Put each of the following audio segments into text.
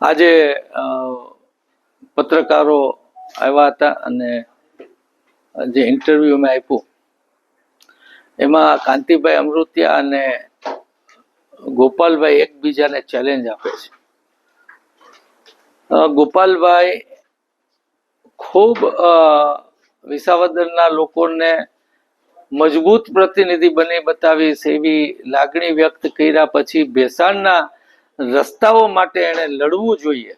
આજે પત્રકારો આવ્યા હતા અને જે ઇન્ટરવ્યુ મેં આપ્યું, એમાં કાંતિભાઈ અમૃતિયા અને ગોપાલભાઈ એકબીજાને ચેલેન્જ આપે છે. ગોપાલભાઈ ખૂબ વિસાવદરના લોકોને મજબૂત પ્રતિનિધિ બની બતાવી છે એવી લાગણી વ્યક્ત કર્યા પછી ભેસાણના રસ્તાઓ માટે એણે લડવું જોઈએ.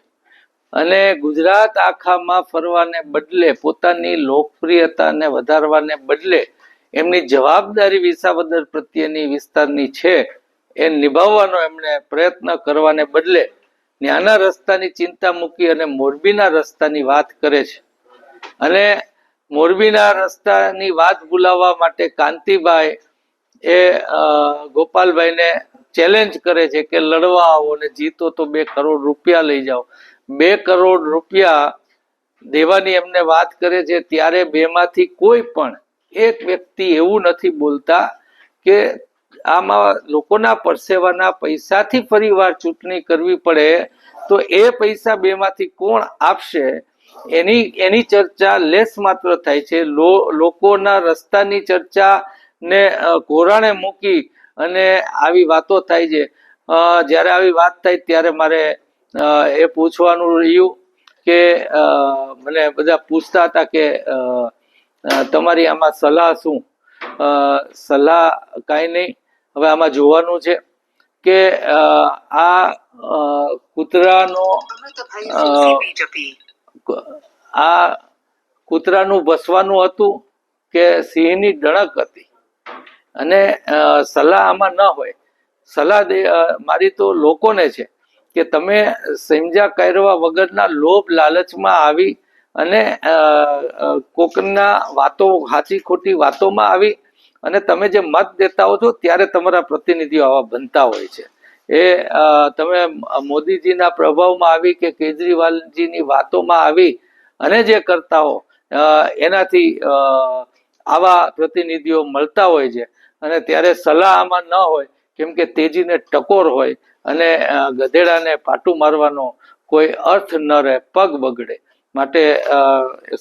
અને ગુજરાત આખામાં ફરવાને બદલે, પોતાની લોકપ્રિયતાને વધારવાને બદલે, એમની જવાબદારી વિસાવદર પ્રત્યેની વિસ્તારની છે, એ નિભાવવાનો એમણે પ્રયત્ન કરવાને બદલે ન્યાના રસ્તાની ચિંતા મૂકી અને મોરબીના રસ્તાની વાત કરે છે. અને મોરબીના રસ્તાની વાત ભૂલાવવા માટે કાંતિભાઈ એ ગોપાલભાઈને ચેલેન્જ કરે છે કે લડવા આવો ને જીતો તો બે કરોડ રૂપિયા લઈ જાઓ. બે કરોડ રૂપિયા દેવાની એમને વાત કરે છે ત્યારે બેમાંથી કોઈ પણ એક વ્યક્તિ એવું નથી બોલતા કે આમાં લોકોના પરસેવાના પૈસાથી ફરીવાર ચૂંટણી કરવી પડે તો એ પૈસા બેમાંથી કોણ આપશે? એની એની ચર્ચા લેસ માત્ર થાય છે. લોકોના રસ્તાની ચર્ચા ને ઘોરાણે મૂકી અને આવી વાતો થાય છે. જ્યારે આવી વાત થાય ત્યારે મારે એ પૂછવાનું રહ્યું કે મને બધા પૂછતા હતા કે તમારી આમાં સલાહ શું? સલાહ કાંઈ નહીં. હવે આમાં જોવાનું છે કે આ કૂતરાનો આ કૂતરાનું ભસવાનું હતું કે સિંહની ડણક હતી? અને સલાહ આમાં ન હોય. સલાહ દે મારી તો લોકોને છે કે તમે સમજા કરવા વગરના લોભ લાલચમાં આવી અને કોકના વાતો સાચી ખોટી વાતોમાં આવી અને તમે જે મત દેતા હો છો ત્યારે તમારા પ્રતિનિધિઓ આવા બનતા હોય છે. એ તમે મોદીજીના પ્રભાવમાં આવી કે કેજરીવાલજીની વાતોમાં આવી અને જે કરતા હો એનાથી આવા પ્રતિનિધિઓ મળતા હોય છે. અને ત્યારે સલાહ આમાં ન હોય, કેમ કે તેજીને ટકોર હોય અને ગધેડાને પાટું મારવાનો કોઈ અર્થ ન રહે, પગ બગડે. માટે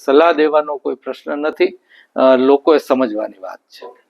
સલાહ દેવાનો કોઈ પ્રશ્ન નથી. લોકોએ સમજવાની વાત છે.